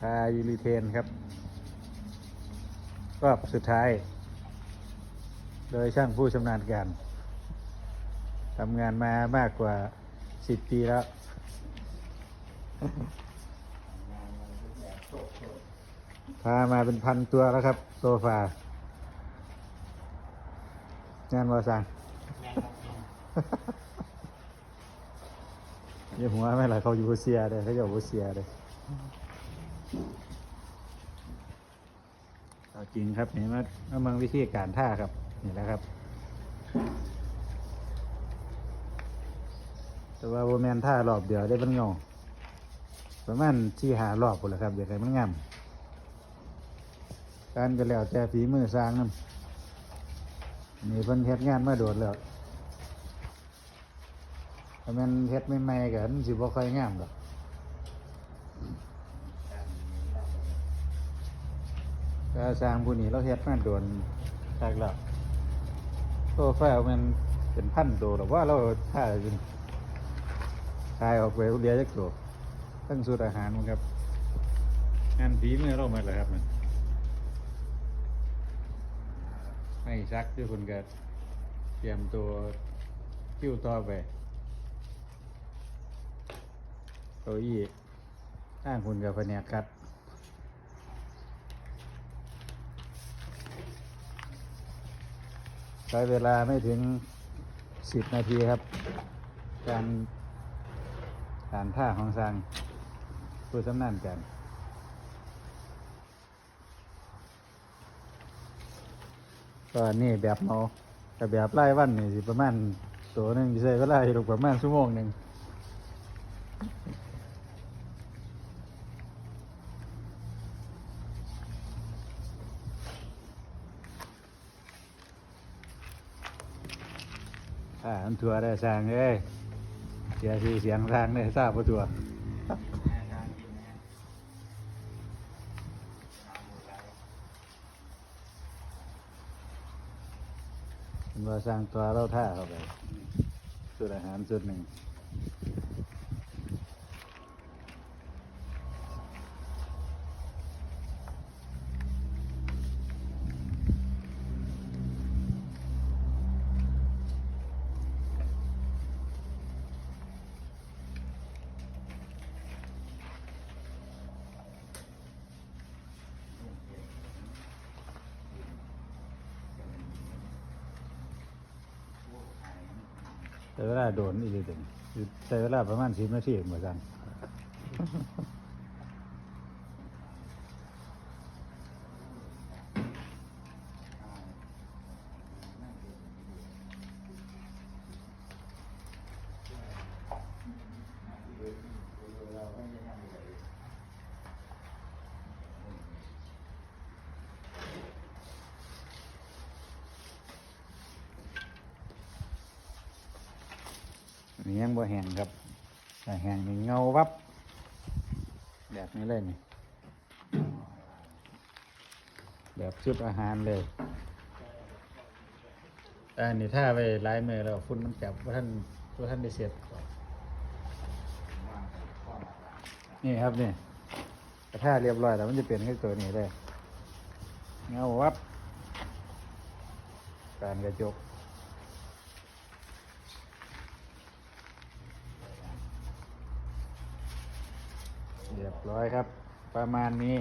ทายูริเทนครับรอบสุดท้าย โดยช่างผู้ชำนาญการทำงานมามากกว่าสิบปีแล้ว พามาเป็นพันตัวแล้วครับ โซฟา งานวาสังอย่าหัวไม่หละเขาอยู่รัสเซียเลยเขาอยู่รัสเซียเลย เอาจริงครับนี่มามามืองวิธีการท่าครับ นี่แหละครับ แต่ว่าโบแมนท่ารอบเดียวได้มันเงาประมาณที่หารอบหมดแล้วครับเดี๋ยวให้มันงามการก็แล้วแต่ฝีมือสร้างนั่นนี่เพิ่นเฮ็ดงานมาโดดแล้วถ้ามันเฮ็ดใหม่ๆกันสิบ่ค่อยงามดอก ก็สร้างผู้นี้เราเฮ็ดมาโดนจากแล้วโตไฟามันเป็นพันโตหรอว่าเราถ้าจริงทายออกไปเรียจักตัวตั้งสูตรอาหารมันครับ งานฝีมือเรามดแล้วครับมันให้ซักด้วยคนก็เตรียมตัวคิ้วต่อไปเก้าอี้ข้างคุณกับแผนกคัด ใช้เวลาไม่ถึงสิบนาทีครับ การการท่าของสร้างผู้สำนักกันก็นี่แบบเมากับแบบไล่วันนี่สิประมาณตัวหนึ่งสิใช้เวลาอยู่ประมาณชั่วโมงหนึ่ง อ่าอันทัวได้สร้างเลยเสียชื่เสียงสร้างได้ทราบว่าทัวเป็นว่าสร้างตัวเราท่าเข้าไป สุดอาหารสุดหนึ่ง แต่เวลาโดนอีกเลยเด่นใช้เวลาประมาณสิบนาทีเหมือนกัน อั นนี้ยังบ่แห้งครับแต่แห้งนี่เงาวับ แบบนี้เลยนี่แบบชุดอาหารเลยแต่อันนี้ถ้าไปลายมือแล้วฝุ่นมันจับว่าท่านว่าท่านได้เสียบนี่ครับนี่กระทาเรียบร้อยแล้วมันจะเปลี่ยนแค่ตัวนี้เลยเงาวับ การกระจก เรียบร้อยครับ ประมาณนี้